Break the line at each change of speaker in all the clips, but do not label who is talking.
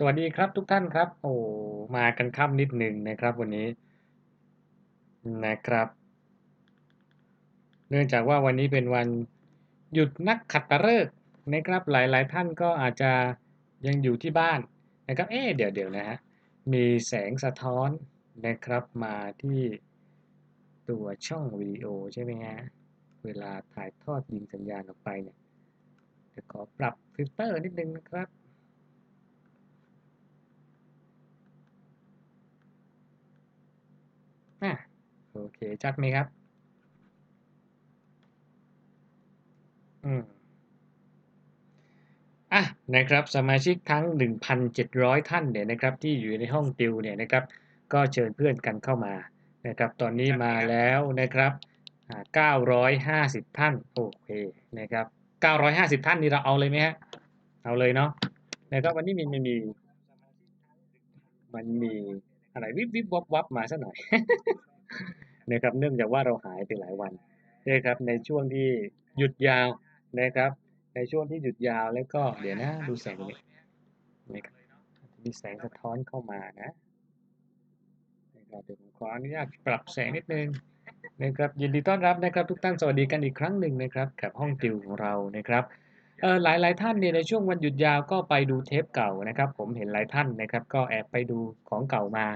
สวัสดีครับทุกท่านครับ โอ้มากันค่ำนิดหนึ่งนะครับวันนี้นะครับ เนื่องจากว่าวันนี้เป็นวันหยุดนักขัตฤกษ์นะครับ หลายๆ ท่านก็อาจจะยังอยู่ที่บ้านนะครับ เอ๊เดี๋ยวเดี๋ยวนะฮะมีแสงสะท้อนนะครับมาที่ตัวช่องวิดีโอใช่ไหมฮะเวลาถ่ายทอดยิงสัญญาณออกไปเนี่ยเดี๋ยวขอปรับฟิลเตอร์นิดนึงนะครับ อะโอ เคชัดไหมครับ อืมอะนะครับสมาชิกทั้ง 1,700 ท่านเนี่ยนะครับที่อยู่ในห้องติวเนี่ยนะครับก็เชิญเพื่อนกันเข้ามานะครับตอนนี้มาแล้วนะครับอ่า950 ท่านโอเคนะครับ 950 ท่านนี่เราเอาเลยไหมฮะเอาเลยเนาะนะครับวันนี้มีมันมีมันมีอะไรวิบวิบวับวับมาสักหน่อย นะครับเนื่องจากว่าเราหายไปหลายวันนะครับในช่วงที่หยุดยาวนะครับ ในช่วงที่หยุดยาวแล้วก็เดี๋ยวนะดูแสงนี้นะครับมีแสงสะท้อนเข้ามานะนะครับเดี๋ยวผมขออนุญาตปรับแสงนิดนึงนะครับยินดีต้อนรับนะครับ ทุกท่านสวัสดีกันอีกครั้งหนึ่งนะครับกับห้องติวของเรานะครับเออหลายหลายท่านเนี่ยในช่วงวันหยุดยาวก็ไปดูเทปเก่านะครับ ผมเห็นหลายท่านนะครับ ก็แอบไปดูของเก่ามา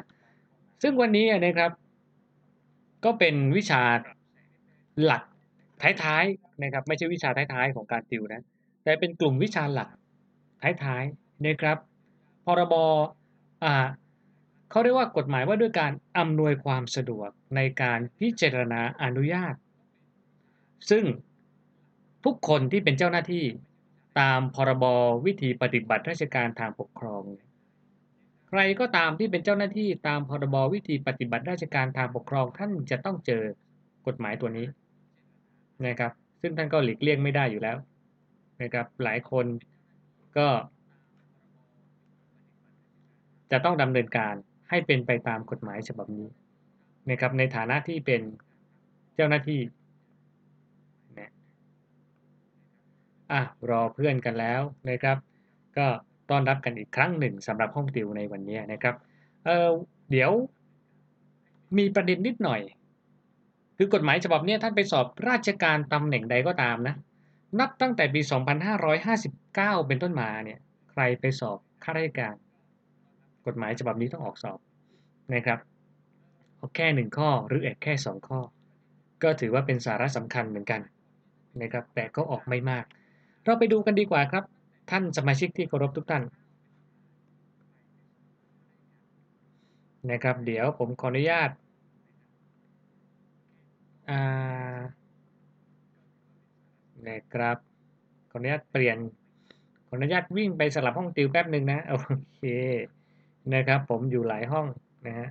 ซึ่งวันนี้นะครับ ก็เป็นวิชาหลักท้ายๆนะครับ ไม่ใช่วิชาท้ายๆของการติวนะ แต่เป็นกลุ่มวิชาหลักท้ายๆนะครับ พรบอ่าเขาเรียกว่ากฎหมายว่าด้วยการอำนวยความสะดวกในการพิจารณาอนุญาต ซึ่งทุกคนที่เป็นเจ้าหน้าที่ตามพรบวิธีปฏิบัติราชการทางปกครอง ใครก็ตามที่เป็นเจ้าหน้าที่ตามพรบวิธีปฏิบัติราชการทางปกครองท่านจะต้องเจอกฎหมายตัวนี้นะครับ ซึ่งท่านก็หลีกเลี่ยงไม่ได้อยู่แล้วนะครับหลายคนก็ จะต้องดำเนินการให้เป็นไปตามกฎหมายฉบับนี้นะครับในฐานะที่เป็นเจ้าหน้าที่นะอะรอเพื่อนกันแล้วนะครับ ก็ ต้อนรับกันอีกครั้งหนึ่งสำหรับห้องติวในวันนี้นะครับเเดี๋ยวมีประเด็นนิดหน่อย คือกฎหมายฉบับนี้ท่านไปสอบราชการตำแหน่งใดก็ตามนะ นับตั้งแต่ปี 2559 เป็นต้นมาเนี่ยใครไปสอบข้าราชการ กฎหมายฉบับนี้ต้องออกสอบนะครับเอาแค่หนึ่งข้อหรือเอกแค่สองข้อ ก็ถือว่าเป็นสาระสำคัญเหมือนกันนะครับแต่ก็ออกไม่มาก เราไปดูกันดีกว่าครับ ท่านสมาชิกที่เคารพทุกท่านนะครับ เดี๋ยวผมขออนุญาตานะครับขออนุญาตเปลี่ยนขออนุญาตวิ่งไปสลับห้องติวแป๊บหนึ่งนะโอเคนะครับ ผมอยู่หลายห้องนะฮะ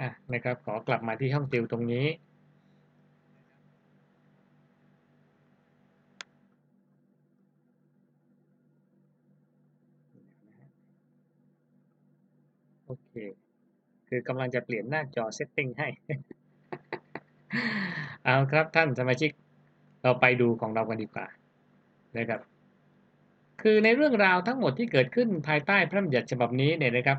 อะนะครับขอกลับมาที่ห้องติวตรงนี้ โอเค คือกำลังจะเปลี่ยนหน้าจอเซตติ้งให้ เอาครับท่านสมาชิกเราไปดูของเรากันดีกว่านะครับคือในเรื่องราวทั้งหมดที่เกิดขึ้นภายใต้พระบัญญัติฉบับนี้เนี่ยนะครับ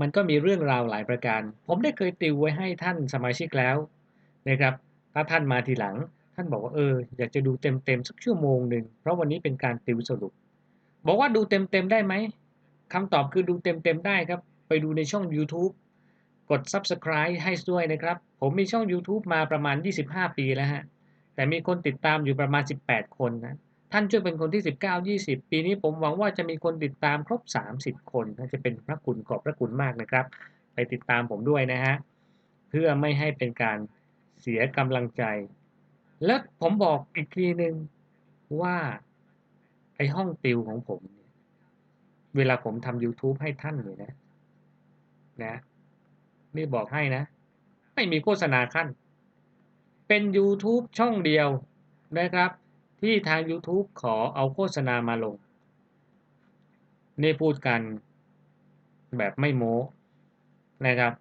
มันก็มีเรื่องราวหลายประการ ผมได้เคยติวไว้ให้ท่านสมาชิกแล้วนะครับถ้าท่านมาทีหลัง ท่านบอกว่าเอออยากจะดูเต็มๆสักชั่วโมงหนึ่งเพราะวันนี้เป็นการติวสรุป บอกว่าดูเต็มๆได้ไหมคำตอบคือดูเต็มๆได้ครับ ไปดูในช่อง YouTube กด Subscribe ให้ด้วยนะครับ ผมมีช่อง YouTube มาประมาณ 25 ปีแล้วฮะแต่มีคนติดตามอยู่ประมาณ 18 คนนะ ท่านช่วยเป็นคนที่ 19 20 ปีนี้ผมหวังว่าจะมีคนติดตามครบ 30 คนน่าจะเป็นพระคุณขอบพระคุณมากนะครับ ไปติดตามผมด้วยนะฮะ เพื่อไม่ให้เป็นการเสียกำลังใจ แล้วผมบอกอีกทีหนึ่งว่าไอห้องติวของผม เวลาผมทำ YouTube ให้ท่านเนี่ยนะ นะนี่บอกให้นะ ไม่มีโฆษณาขั้น เป็น YouTube ช่องเดียวนะครับ ที่ทาง YouTube ขอเอาโฆษณามาลง นี่พูดกันแบบไม่โม้นะครับ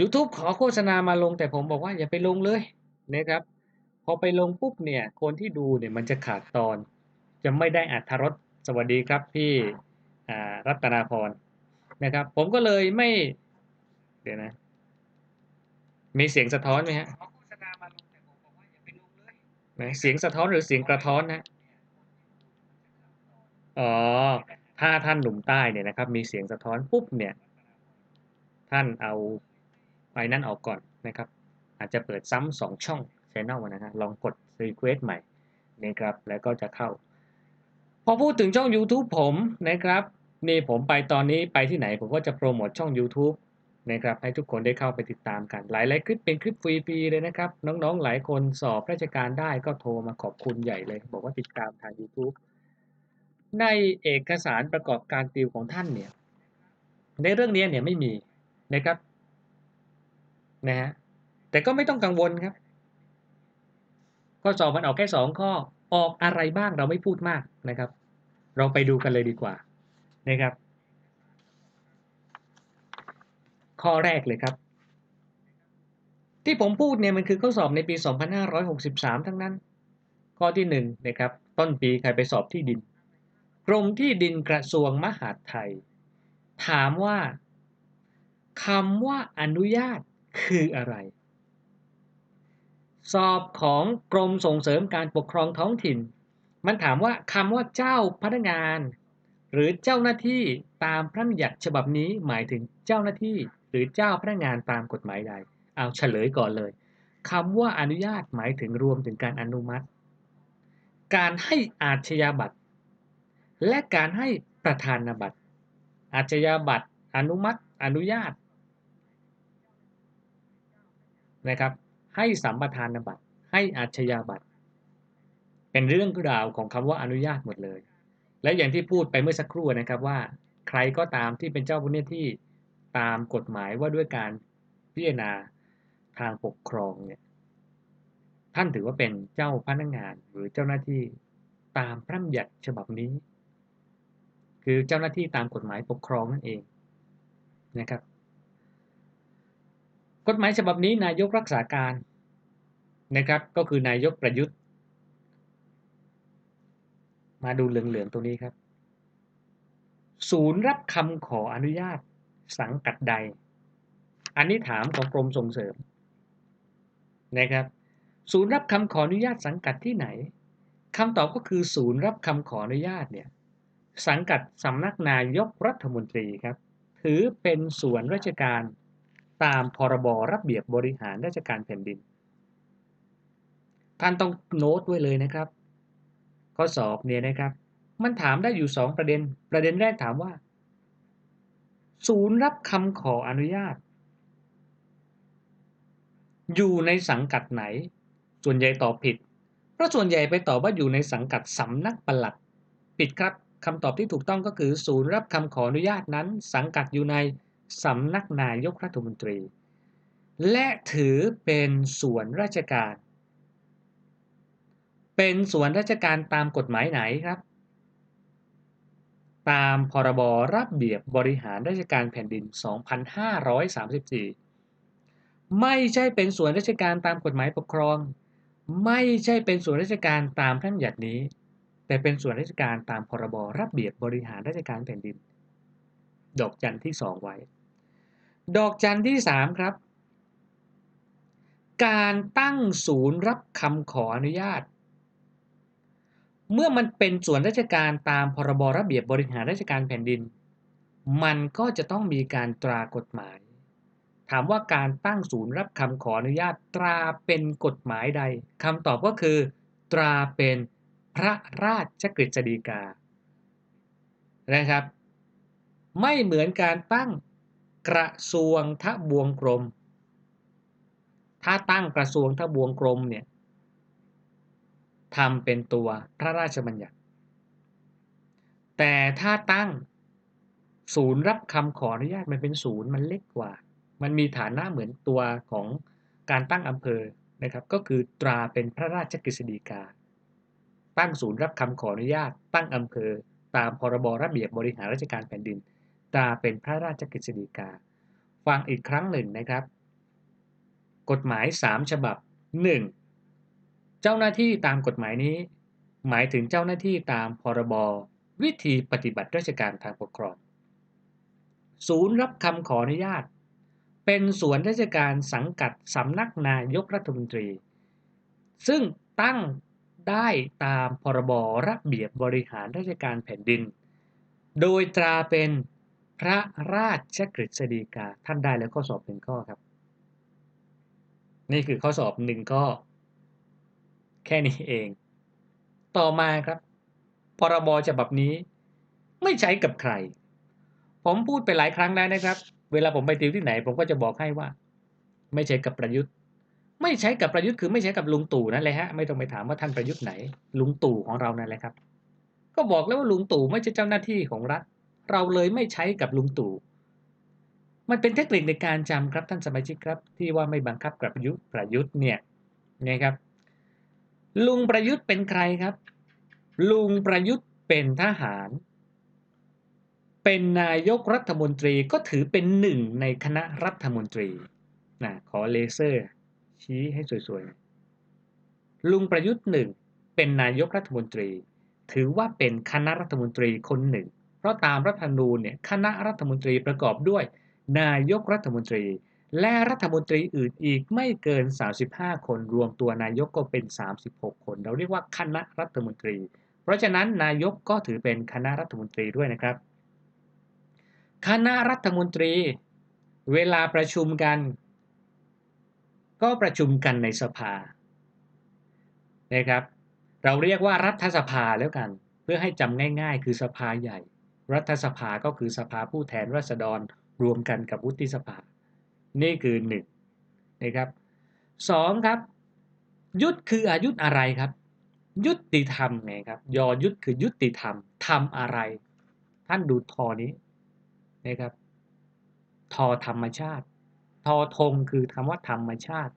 ยูทูบขอโฆษณามาลงแต่ผมบอกว่าอย่าไปลงเลยนะครับ พอไปลงปุ๊บเนี่ย คนที่ดูเนี่ยมันจะขาดตอน จะไม่ได้อัธรสสวัสดีครับพี่รัตนาพรนะครับ ผมก็เลยไม่ เดี๋ยวนะ มีเสียงสะท้อนไหมฮะ นะเสียงสะท้อนหรือเสียงกระท้อนนะอ๋อถ้าท่านหนุ่มใต้เนี่ยนะครับ มีเสียงสะท้อนปุ๊บเนี่ย ท่านเอาไปนั่นออกก่อนนะครับ อาจจะเปิดซ้ำสองช่อง Channel นะฮะลองกด Request ใหม่นะครับ แล้วก็จะเข้า พอพูดถึงช่อง YouTube ผมนะครับ นี่ผมไปตอนนี้ไปที่ไหนผมก็จะโปรโมทช่อง YouTube นะครับให้ทุกคนได้เข้าไปติดตามกัน หลายๆคลิปเป็นคลิปฟรีๆเลยนะครับ น้องๆหลายคนสอบราชการได้ก็โทรมาขอบคุณใหญ่เลย บอกว่าติดตามทาง YouTube ในเอกสารประกอบการติวของท่านเนี่ยในเรื่องนี้เนี่ยไม่มีนะครับนะฮะแต่ก็ไม่ต้องกังวลครับ ข้อสอบมันออกแค่สองข้อออกอะไรบ้างเราไม่พูดมากนะครับ เราไปดูกันเลยดีกว่านะครับ ข้อแรกเลยครับ ที่ผมพูดเนี่ยมันคือข้อสอบในปี 2563 ทั้งนั้น ข้อที่1นนะครับต้นปีใครไปสอบที่ดิน กรมที่ดินกระทรวงมหาดไทย ถามว่าคำว่าอนุญาตคืออะไร สอบของกรมส่งเสริมการปกครองท้องถิ่น มันถามว่าคำว่าเจ้าพนักงาน หรือเจ้าหน้าที่ตามพระบัญญัติฉบับนี้หมายถึงเจ้าหน้าที่ หรือเจ้าพนักงานตามกฎหมายใด เอาเฉลยก่อนเลยคำว่าอนุญาตหมายถึงรวมถึงการอนุมัติ การให้อาชญาบัตร และการให้ประธานบัตร อาชญาบัตร อนุมัติ อนุญาตนะครับ ให้สัมปทานบัตร ให้อาชญาบัตร เป็นเรื่องราวของคำว่าอนุญาตหมดเลย และอย่างที่พูดไปเมื่อสักครู่นะครับว่า ใครก็ตามที่เป็นเจ้าพนักที่ ตามกฎหมายว่าด้วยการพิจารณาทางปกครองเนี่ยท่านถือว่าเป็นเจ้าพนักงานหรือเจ้าหน้าที่ตามพระบัญญัติฉบับนี้ คือเจ้าหน้าที่ตามกฎหมายปกครองนั่นเองนะครับ กฎหมายฉบับนี้นายกรักษาการนะครับ ก็คือนายกประยุทธ์ มาดูเหลืองๆตรงนี้ครับ ศูนย์รับคำขออนุญาต สังกัดใด อันนี้ถามของกรมส่งเสริมนะครับ ศูนย์รับคำขออนุญาตสังกัดที่ไหนคำตอบก็คือศูนย์รับคำขออนุญาตเนี่ยสังกัดสำนักนายกรัฐมนตรีครับ ถือเป็นส่วนราชการตามพรบระเบียบบริหารราชการแผ่นดิน ท่านต้องโน้ตด้วยเลยนะครับ ข้อสอบเนี่ยนะครับ มันถามได้อยู่ 2 ประเด็น ประเด็นแรกถามว่า ศูนย์รับคำขออนุญาต อยู่ในสังกัดไหน ส่วนใหญ่ตอบผิด เพราะส่วนใหญ่ไปตอบว่าอยู่ในสังกัดสำนักปลัด ผิดครับคำตอบที่ถูกต้องก็คือ ศูนย์รับคำขออนุญาตนั้น สังกัดอยู่ในสำนักนายกรัฐมนตรี และถือเป็นส่วนราชการ เป็นส่วนราชการตามกฎหมายไหนครับ ตามพรบระเบียบบริหารราชการแผ่นดิน 2534 ไม่ใช่เป็นส่วนราชการตามกฎหมายปกครอง ไม่ใช่เป็นส่วนราชการตามพระบัญญัตินี้ แต่เป็นส่วนราชการตามพรบระเบียบบริหารราชการแผ่นดิน ดอกจันที่ 2 ไว้ ดอกจันที่ 3 ครับ การตั้งศูนย์รับคำขออนุญาต เมื่อมันเป็นส่วนราชการตามพรบระเบียบบริหารราชการแผ่นดิน มันก็จะต้องมีการตรากฎหมาย ถามว่าการตั้งศูนย์รับคำขออนุญาตตราเป็นกฎหมายใดคำตอบก็คือ ตราเป็นพระราชกฤษฎีกา นะครับ ไม่เหมือนการตั้งกระทรวงทะบวงกรม ถ้าตั้งกระทรวงทะบวงกรมเนี่ย ทำเป็นตัวพระราชบัญญัติ แต่ถ้าตั้งศูนย์รับคำขออนุญาตมันเป็นศูนย์มันเล็กกว่า มันมีฐานะเหมือนตัวของการตั้งอำเภอนะครับ ก็คือตราเป็นพระราชกฤษฎีกา ตั้งศูนย์รับคำขออนุญาต ตั้งอำเภอ ตามพรบระเบียบบริหารราชการแผ่นดิน ตราเป็นพระราชกฤษฎีกา ฟังอีกครั้งหนึ่งนะครับ กฎหมาย 3 ฉบับ 1. เจ้าหน้าที่ตามกฎหมายนี้ หมายถึงเจ้าหน้าที่ตามพรบวิธีปฏิบัติราชการทางปกครอง ศูนย์รับคำขออนุญาต เป็นส่วนราชการสังกัดสำนักนายกรัฐมนตรี ซึ่งตั้งได้ตามพรบระเบียบบริหารราชการแผ่นดิน โดยตราเป็นพระราชกฤษฎีกาท่านได้แล้วข้อสอบหนึ่งข้อครับ นี่คือข้อสอบหนึ่งข้อ แค่นี้เอง ต่อมาครับ พรบฉบับนี้ ไม่ใช้กับใคร ผมพูดไปหลายครั้งแล้วนะครับ เวลาผมไปติวที่ไหน ผมก็จะบอกให้ว่า ไม่ใช้กับประยุทธ์ ไม่ใช้กับประยุทธ์คือไม่ใช้กับลุงตู่นั่นแหละฮะ ไม่ต้องไปถามว่าท่านประยุทธ์ไหน ลุงตู่ของเรานั่นแหละครับ ก็บอกแล้วว่าลุงตู่ไม่ใช่เจ้าหน้าที่ของรัฐ เราเลยไม่ใช้กับลุงตู่มันเป็นเทคนิคในการจำครับท่านสมาชิกครับ ที่ว่าไม่บังคับกับประยุทธ์ประยุทธ์เนี่ยนะครับ ลุงประยุทธ์เป็นใครครับ ลุงประยุทธ์เป็นทหาร เป็นนายกรัฐมนตรีก็ถือเป็นหนึ่งในคณะรัฐมนตรีนะขอเลเซอร์ ชี้ให้สวยๆ ลุงประยุทธ์หนึ่งเป็นนายกรัฐมนตรี ถือว่าเป็นคณะรัฐมนตรีคนหนึ่ง เพราะตามรัฐธรรมนูญเนี่ยคณะรัฐมนตรีประกอบด้วย นายกรัฐมนตรี และรัฐมนตรีอื่นอีกไม่เกิน 35 คนรวมตัวนายกก็เป็น 36 คน เราเรียกว่าคณะรัฐมนตรี เพราะฉะนั้นนายกก็ถือเป็นคณะรัฐมนตรีด้วยนะครับ คณะรัฐมนตรี เวลาประชุมกัน ก็ประชุมกันในสภานะครับ เราเรียกว่ารัฐสภาแล้วกัน เพื่อให้จำง่าย ๆ คือสภาใหญ่ รัฐสภาก็คือสภาผู้แทนราษฎรรวมกันกับวุฒิสภา นี่คือหนึ่งนะครับสองครับ ยุทธคืออายุอะไรครับ ยุติธรรมไงครับยอยุทธคือยุติธรรมทำอะไร ท่านดูทอนี้นะครับทอธรรมชาติทอธงคือคำว่าธรรมชาติ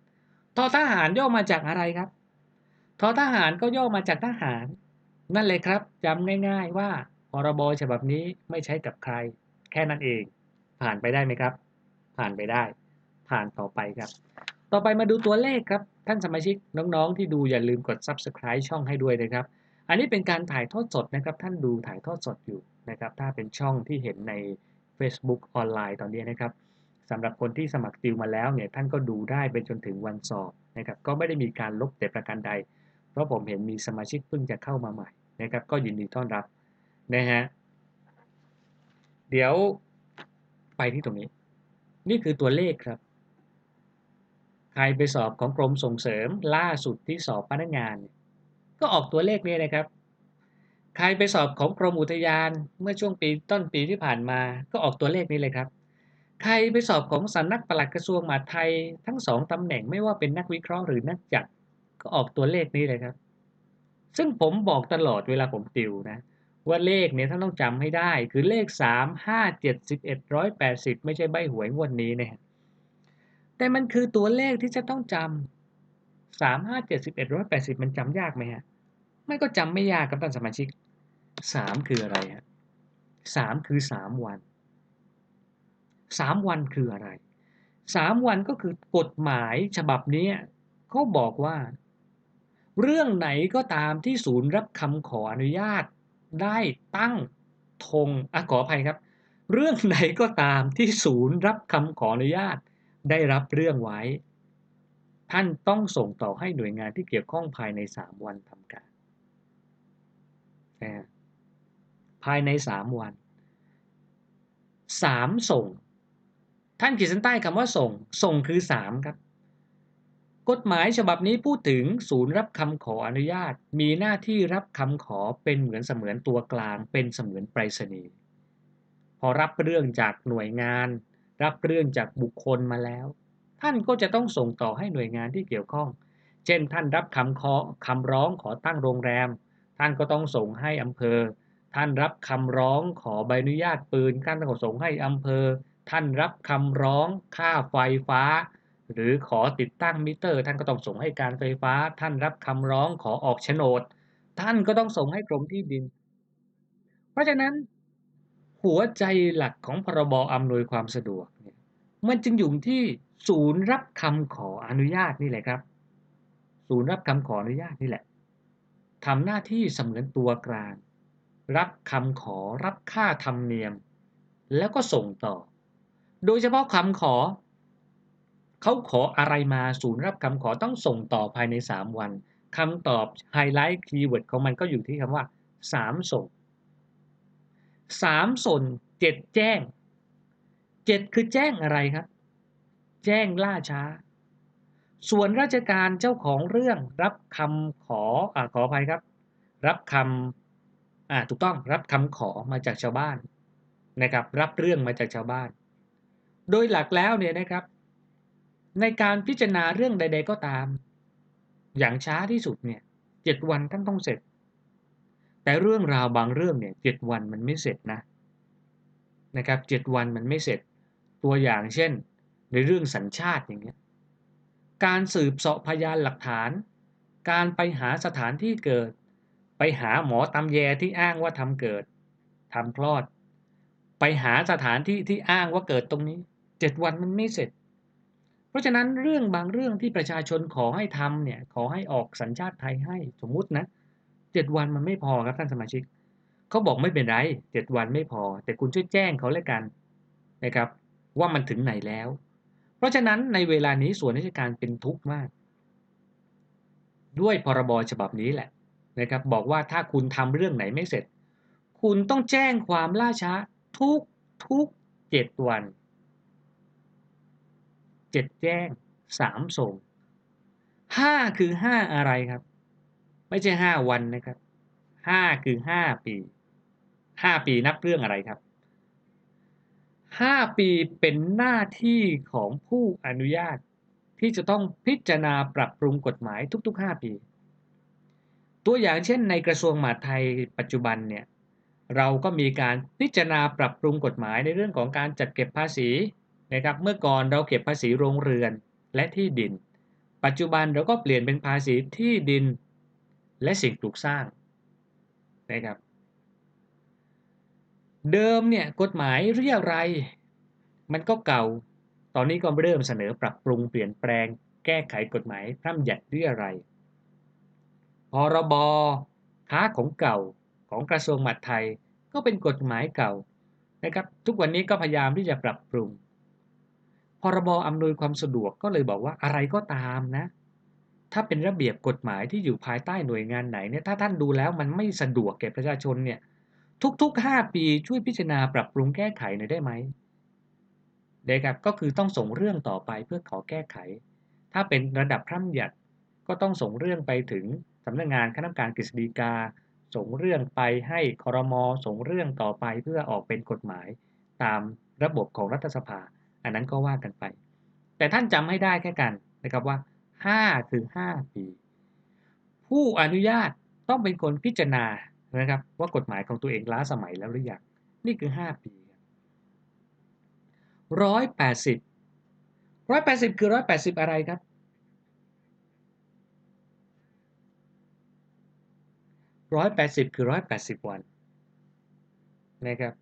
ทอทหารย่อมาจากอะไรครับทอทหารก็ย่อมาจากทหาร นั่นเลยครับจำง่าย ๆว่าพรบฉบับนี้ไม่ใช้กับใคร แค่นั้นเอง ผ่านไปได้ไหมครับ ผ่านไปได้ ผ่านต่อไปครับ ต่อไปมาดูตัวเลขครับ ท่านสมาชิกน้องๆ ที่ดูอย่าลืมกด subscribe ช่องให้ด้วยนะครับ อันนี้เป็นการถ่ายทอดสดนะครับ ท่านดูถ่ายทอดสดอยู่นะครับ ถ้าเป็นช่องที่เห็นใน Facebook ออนไลน์ตอนนี้นะครับสำหรับคนที่สมัครติวมาแล้วเนี่ยท่านก็ดูได้ไปจนถึงวันสอบนะครับ ก็ไม่ได้มีการลบแต่ประการใด เพราะผมเห็นมีสมาชิกเพิ่งจะเข้ามาใหม่นะครับ ก็ยินดีต้อนรับนะฮะเดี๋ยวไปที่ตรงนี้ นี่คือตัวเลขครับ รไปสอบของกรมส่งเสริมล่าสุดที่สอบพนักงาน ก็ออกตัวเลขนี้นะครับ ใครไปสอบของกรมอุทยานเมื่อช่วงปีต้นปีที่ผ่านมา ก็ออกตัวเลขนี้เลยครับ ใครไปสอบของสำนักปลัดกระทรวงมหาดไทยทั้งสองตำแหน่งไม่ว่าเป็นนักวิเคราะห์หรือนักจัดก็ออกตัวเลขนี้เลยครับ ซึ่งผมบอกตลอดเวลาผมติวนะว่าเลขเนี่ยท่านต้องจำให้ได้คือเลข 3 5 7 11 180 ไม่ใช่ใบหวยงวดนี้เนะ แต่มันคือตัวเลขที่จะต้องจำ3 5 7 11 180มันจำยากไหมฮะไม่ก็จำไม่ยากครับท่านสมาชิก3คืออะไรฮะ3คือ3วัน3วันคืออะไร3วันก็คือกฎหมายฉบับนี้เขาบอกว่า เรื่องไหนก็ตามที่ศูนย์รับคำขออนุญาต ได้ตั้งธงอะขออภัยครับ เรื่องไหนก็ตามที่ศูนย์รับคำขออนุญาต ได้รับเรื่องไว้ ท่านต้องส่งต่อให้หน่วยงานที่เกี่ยวข้องภายใน 3 วันทำการ ภายใน 3 วัน 3 ส่ง ท่านขีดเส้นใต้คำว่าส่ง ส่งคือ 3 ครับ กฎหมายฉบับนี้พูดถึงศูนย์รับคำขออนุญาต มีหน้าที่รับคำขอเป็นเหมือนเสมือนตัวกลาง เป็นเสมือนไปรษณีย์พอรับเรื่องจากหน่วยงาน รับเรื่องจากบุคคลมาแล้ว ท่านก็จะต้องส่งต่อให้หน่วยงานที่เกี่ยวข้อง เช่น ท่านรับคำขอคำร้องขอตั้งโรงแรม ท่านก็ต้องส่งให้อำเภอ ท่านรับคำร้องขอใบอนุญาตปืนท่านต้องส่งให้อำเภอ ท่านรับคำร้องค่าไฟฟ้า หรือขอติดตั้งมิเตอร์ ท่านก็ต้องส่งให้การไฟฟ้า ท่านรับคำร้องขอออกโฉนด ท่านก็ต้องส่งให้กรมที่ดิน เพราะฉะนั้น หัวใจหลักของพรบอำนวยความสะดวกเนี่ยมันจึงอยู่ที่ศูนย์รับคำขออนุญาตนี่แหละครับ ศูนย์รับคำขออนุญาตนี่แหละทำหน้าที่เสมือนตัวกลาง รับคำขอรับค่าธรรมเนียม แล้วก็ส่งต่อ โดยเฉพาะคำขอ เขาขออะไรมาศูนย์รับคำขอต้องส่งต่อภายใน 3 วันคำตอบไฮไลท์คีย์เวิร์ดของมันก็อยู่ที่คำว่า 3 ส่ง 3ส่ง7แจ้ง7คือแจ้งอะไรครับ แจ้งล่าช้า ส่วนราชการเจ้าของเรื่องรับคำขออ่าขออภัยครับ รับคำอ่าถูกต้องรับคำขอมาจากชาวบ้านนะครับ รับเรื่องมาจากชาวบ้าน โดยหลักแล้วเนี่ยนะครับ ในการพิจารณาเรื่องใด ๆก็ตาม อย่างช้าที่สุดเนี่ยเจ็ดวันท่านต้องเสร็จ แต่เรื่องราวบางเรื่องเนี่ยเจ็ดวันมันไม่เสร็จนะนะครับเจ็ดวันมันไม่เสร็จ ตัวอย่างเช่น ในเรื่องสัญชาติอย่างเงี้ยการสืบเสาะพยานหลักฐาน การไปหาสถานที่เกิด ไปหาหมอตำแยที่อ้างว่าทำเกิดทำคลอด ไปหาสถานที่ที่อ้างว่าเกิดตรงนี้เจ็ดวันมันไม่เสร็จ เพราะฉะนั้นเรื่องบางเรื่องที่ประชาชนขอให้ทำเนี่ยขอให้ออกสัญชาติไทยให้สมมุตินะเเจ็ดวันมันไม่พอครับท่านสมาชิกเขาบอกไม่เป็นไรเจ็ดวันไม่พอ แต่คุณช่วยแจ้งเขาแล้วกันนะครับ ว่ามันถึงไหนแล้ว เพราะฉะนั้นในเวลานี้ส่วนราชการเป็นทุกข์มาก ด้วยพรบฉบับนี้แหละนะครับบอกว่าถ้าคุณทำเรื่องไหนไม่เสร็จ คุณต้องแจ้งความล่าช้าทุกทุกเจ็ดวันเจ็ดแจ้งสามส่งห้าคือห้าอะไรครับ ไม่ใช่ห้าวันนะครับห้าคือห้าปีห้าปีนับเรื่องอะไรครับห้าปีเป็นหน้าที่ของผู้อนุญาต ที่จะต้องพิจารณาปรับปรุงกฎหมายทุกๆ 5 ปี ตัวอย่างเช่นในกระทรวงมหาดไทยปัจจุบันเนี่ยเราก็มีการพิจารณาปรับปรุงกฎหมายในเรื่องของการจัดเก็บภาษีนะครับเมื่อก่อนเราเก็บภาษีโรงเรือนและที่ดิน ปัจจุบันเราก็เปลี่ยนเป็นภาษีที่ดิน และสิ่งปลูกสร้างนะครับเดิมเนี่ยกฎหมายเรียอะไรมันก็เก่า ตอนนี้ก็เริ่มเสนอปรับปรุงเปลี่ยนแปลง แก้ไขกฎหมายพร่ำหยัดเรียอะไรพรบค้าของเก่าของกระทรวงมหาดไทยก็เป็นกฎหมายเก่านะครับ ทุกวันนี้ก็พยายามที่จะปรับปรุงพรบอำนวยความสะดวกก็เลยบอกว่าอะไรก็ตามนะ ถ้าเป็นระเบียบกฎหมายที่อยู่ภายใต้หน่วยงานไหนเนี่ยถ้าท่านดูแล้วมันไม่สะดวกแก่ประชาชนเนี่ยทุก ๆ 5 ปีช่วยพิจารณาปรับปรุงแก้ไขหน่อยได้ไหมเด็ครับก็คือต้องส่งเรื่องต่อไปเพื่อขอแก้ไข ถ้าเป็นระดับพร่ำหยัดก็ต้องส่งเรื่องไปถึงสำนักงงานคณะกรรมการกฤษฎีกา ส่งเรื่องไปให้คอรมอส่งเรื่องต่อไปเพื่อออกเป็นกฎหมาย ตามระบบของรัฐสภา อันนั้นก็ว่ากันไป แต่ท่านจำให้ได้แค่กันนะครับว่า 5คือ5ปี ผู้อนุญาตต้องเป็นคนพิจารณานะครับว่ากฎหมายของตัวเองล้าสมัยแล้วหรือยังนี่คือ 5 ปีร้อยแปดสิบร้อยแปดสิบคือร้อยแปดสิบอะไรครับร้อยแปดสิบคือร้อยแปดสิบวันนะครับ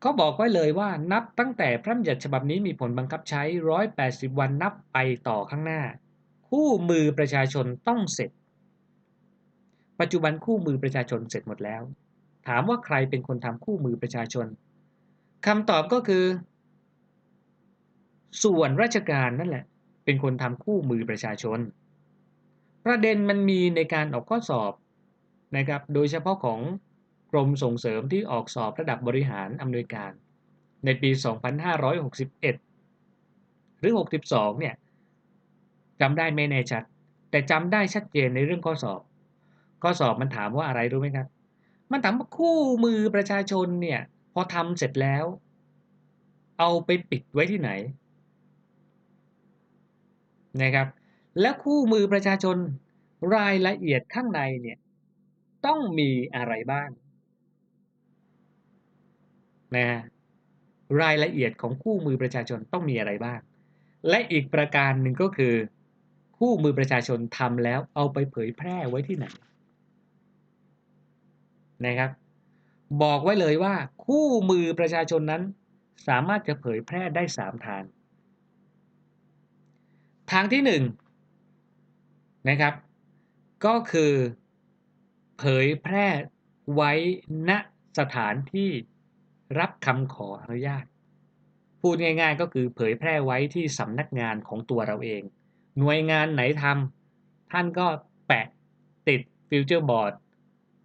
เขาบอกไว้เลยว่านับตั้งแต่พระบัญญัติฉบับนี้มีผลบังคับใช้ร้อยแปดสิบวันนับไปต่อข้างหน้า คู่มือประชาชนต้องเสร็จ ปัจจุบันคู่มือประชาชนเสร็จหมดแล้ว ถามว่าใครเป็นคนทำคู่มือประชาชนคำตอบก็คือ ส่วนราชการนั่นแหละ เป็นคนทำคู่มือประชาชน ประเด็นมันมีในการออกข้อสอบนะครับ โดยเฉพาะของกรมส่งเสริมที่ออกสอบระดับบริหารอำนวยการ ในปี 2561 หรือ 62 เนี่ย จำได้ไม่แน่ชัด แต่จำได้ชัดเจนในเรื่องข้อสอบ ข้อสอบมันถามว่าอะไรรู้ไหมครับ มันถามว่าคู่มือประชาชนเนี่ย พอทำเสร็จแล้ว เอาไปปิดไว้ที่ไหนนะครับ และคู่มือประชาชนรายละเอียดข้างในเนี่ยต้องมีอะไรบ้างนะรายละเอียดของคู่มือประชาชนต้องมีอะไรบ้าง และอีกประการหนึ่งก็คือ คู่มือประชาชนทำแล้วเอาไปเผยแพร่ไว้ที่ไหนนะครับ บอกไว้เลยว่า คู่มือประชาชนนั้น สามารถจะเผยแพร่ได้3ทาง ทางที่1นะครับ ก็คือเผยแพร่ไว้ณสถานที่รับคำขออนุญาต พูดง่ายๆก็คือเผยแพร่ไว้ที่สำนักงานของตัวเราเอง หน่วยงานไหนทำท่านก็แปะติดฟิวเจอร์บอร์ด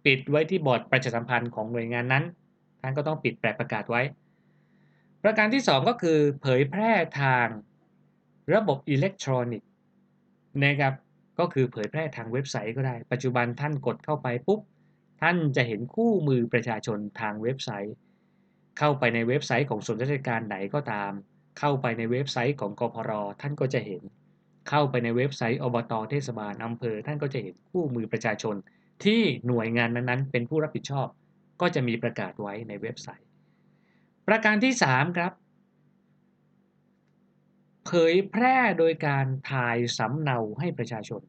ปิดไว้ที่บอร์ดประชาสัมพันธ์ของหน่วยงานนั้น ท่านก็ต้องปิดแปะประกาศไว้ ประการที่ 2 ก็คือเผยแพร่ทางระบบอิเล็กทรอนิกส์นะครับก็คือเผยแพร่ทางเว็บไซต์ก็ได้ ปัจจุบันท่านกดเข้าไปปุ๊บ ท่านจะเห็นคู่มือประชาชนทางเว็บไซต์ เข้าไปในเว็บไซต์ของส่วนราชการไหนก็ตาม เข้าไปในเว็บไซต์ของกพรท่านก็จะเห็น เข้าไปในเว็บไซต์อบตเทศบาลอำเภอ ท่านก็จะเห็นคู่มือประชาชน ที่หน่วยงานนั้นๆ เป็นผู้รับผิดชอบ ก็จะมีประกาศไว้ในเว็บไซต์ ประการที่ 3 ครับ เผยแพร่โดยการถ่ายสำเนาให้ประชาชน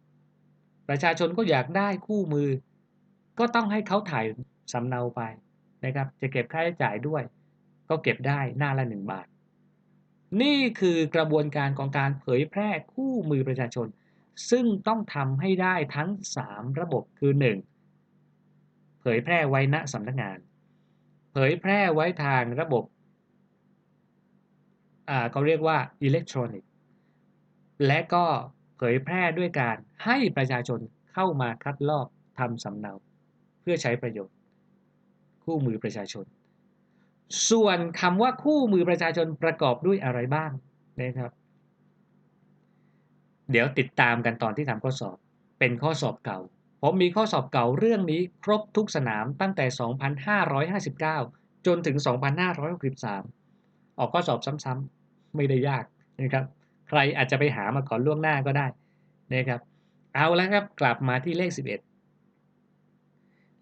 ประชาชนก็อยากได้คู่มือ ก็ต้องให้เขาถ่ายสำเนาไปนะครับ จะเก็บค่าใช้จ่ายด้วย ก็เก็บได้หน้าละ 1 บาท นี่คือกระบวนการของการเผยแพร่คู่มือประชาชน ซึ่งต้องทำให้ได้ทั้ง 3 ระบบคือ 1. เผยแพร่ไว้ณสำนักงาน เผยแพร่ไว้ทางระบบเขาเรียกว่าอิเล็กทรอนิกส์และก็เผยแพร่ด้วยการให้ประชาชนเข้ามาคัดลอกทำสำเนา เพื่อใช้ประโยชน์ คู่มือประชาชน ส่วนคำว่าคู่มือประชาชนประกอบด้วยอะไรบ้างนะครับ เดี๋ยวติดตามกันตอนที่ทำข้อสอบ เป็นข้อสอบเก่า ผมมีข้อสอบเก่าเรื่องนี้ครบทุกสนามตั้งแต่ 2559 จนถึง 2563 ออกข้อสอบซ้ำๆไม่ได้ยากนะครับ ใครอาจจะไปหามาก่อนล่วงหน้าก็ได้นะครับ เอาแล้วครับกลับมาที่เลข 11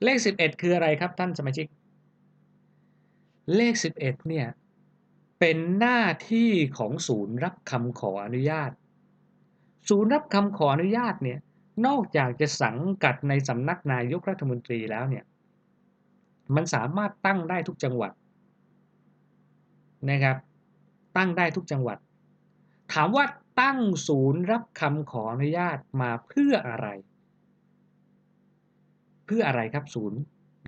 เลข 11 คืออะไรครับท่านสมาชิก เลข 11 เนี่ย เป็นหน้าที่ของศูนย์รับคำขออนุญาต ศูนย์รับคำขออนุญาตเนี่ย นอกจากจะสังกัดในสำนักนายกรัฐมนตรีแล้วเนี่ย มันสามารถตั้งได้ทุกจังหวัดนะครับ ตั้งได้ทุกจังหวัด ถามว่าตั้งศูนย์รับคำขออนุญาตมาเพื่ออะไร เพื่ออะไรครับศูนย์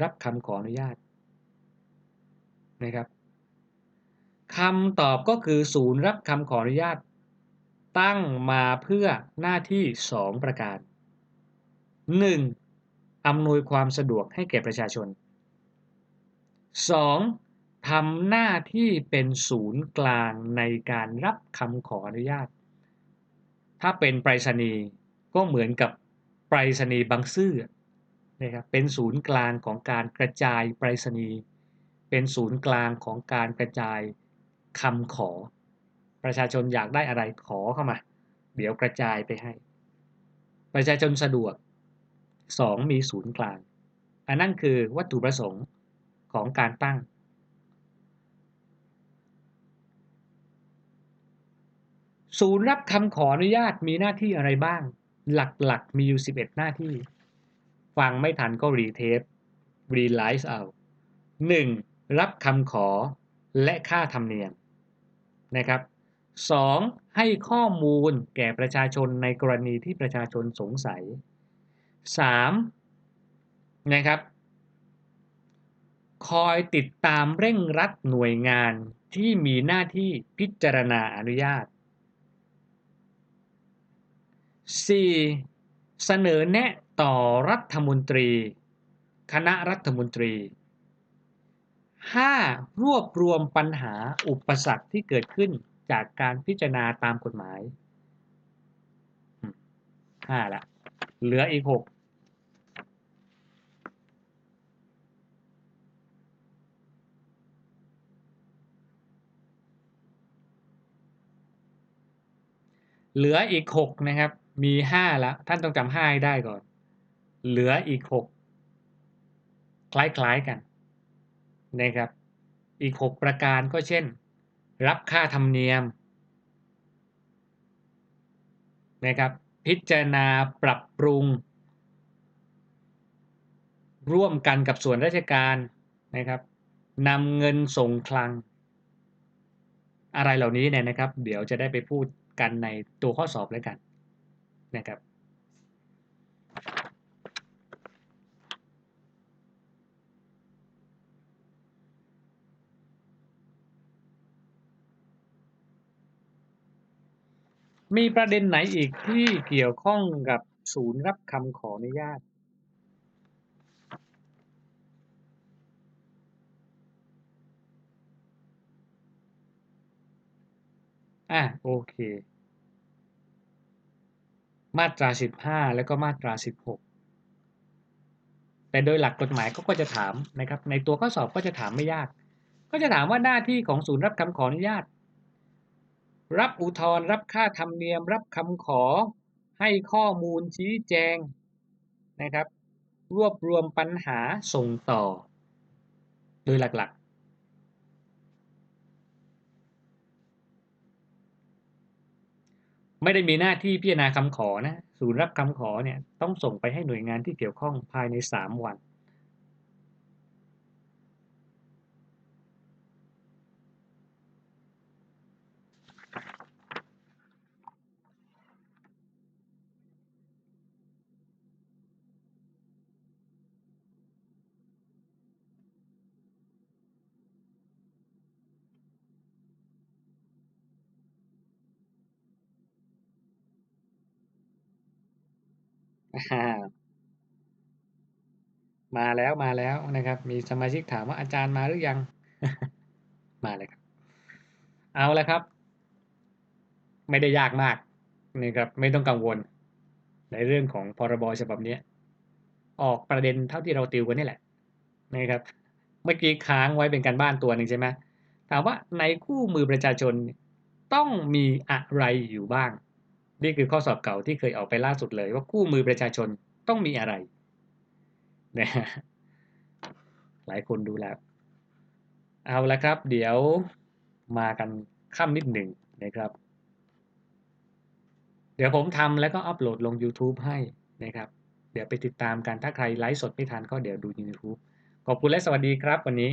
รับคำขออนุญาต นะครับคำตอบก็คือศูนย์รับคำขออนุญาต ตั้งมาเพื่อหน้าที่ 2 ประการ 1. อำนวยความสะดวกให้แก่ประชาชน 2. ทำหน้าที่เป็นศูนย์กลางในการรับคำขออนุญาต ถ้าเป็นไปรษณีย์ก็เหมือนกับไปรษณีย์บางซื่อนะครับเป็นศูนย์กลางของการกระจายไปรษณีย์ เป็นศูนย์กลางของการกระจายคำขอ ประชาชนอยากได้อะไรขอเข้ามา เดี๋ยวกระจายไปให้ ประชาชนสะดวก 2. มีศูนย์กลาง อันนั้นคือวัตถุประสงค์ของการตั้ง ศูนย์รับคำขออนุญาตมีหน้าที่อะไรบ้าง หลักๆ มีอยู่ 11 หน้าที่ ฟังไม่ทันก็รีเทปรีไลซ์เอา 1. รับคำขอและค่าธรรมเนียมนะครับ 2. ให้ข้อมูลแก่ประชาชนในกรณีที่ประชาชนสงสัย 3. นะครับ คอยติดตามเร่งรัดหน่วยงานที่มีหน้าที่พิจารณาอนุญาต 4. เสนอแนะต่อรัฐมนตรี คณะรัฐมนตรี 5. รวบรวมปัญหาอุปสรรคที่เกิดขึ้นจากการพิจารณาตามกฎหมายห้าละ เหลืออีกหกเหลืออีกหกนะครับ มีห้าแล้ว ท่านต้องจำห้าให้ได้ก่อน เหลืออีกหกคล้ายๆกัน นะครับ อีก 6 ประการก็เช่น รับค่าธรรมเนียมนะครับพิจารณาปรับปรุง ร่วมกันกับส่วนราชการนะครับนำเงินส่งคลัง อะไรเหล่านี้เนี่ยนะครับ เดี๋ยวจะได้ไปพูดกันในตัวข้อสอบแล้วกันนะครับ มีประเด็นไหนอีกที่เกี่ยวข้องกับศูนย์รับคำขออนุญาต อะโอเค มาตรา 15 แล้วก็มาตรา 16 แต่โดยหลักกฎหมายก็จะถามนะครับ ในตัวข้อสอบก็จะถามไม่ยาก ก็จะถามว่าหน้าที่ของศูนย์รับคำขออนุญาต รับอุทธรณ์รับค่าธรรมเนียม รับคำขอ ให้ข้อมูลชี้แจงนะครับ รวบรวมปัญหาส่งต่อ โดยหลักๆ ไม่ได้มีหน้าที่พิจารณาคำขอนะ ศูนย์รับคำขอเนี่ยต้องส่งไปให้หน่วยงานที่เกี่ยวข้องภายใน 3 วัน มาแล้วมาแล้วนะครับ มีสมาชิกถามว่าอาจารย์มาหรือยัง มาเลยครับ เอาละครับ ไม่ได้ยากมากนะครับ ไม่ต้องกังวล ในเรื่องของพรบฉบับนี้ออกประเด็นเท่าที่เราติวกันนี่แหละนะครับ เมื่อกี้ค้างไว้เป็นการบ้านตัวหนึ่งใช่ไหมถามว่าในคู่มือประชาชนต้องมีอะไรอยู่บ้าง นี่คือข้อสอบเก่าที่เคยออกไปล่าสุดเลย ว่าคู่มือประชาชนต้องมีอะไรนะหลายคนดูแล้ว เอาละครับ เดี๋ยวมากันค่ำนิดหนึ่งนะครับ เดี๋ยวผมทำแล้วก็อัปโหลดลง YouTube ให้นะครับ เดี๋ยวไปติดตามกันถ้าใครไลฟ์สดไม่ทันก็เดี๋ยวดู YouTube ขอบคุณและสวัสดีครับวันนี้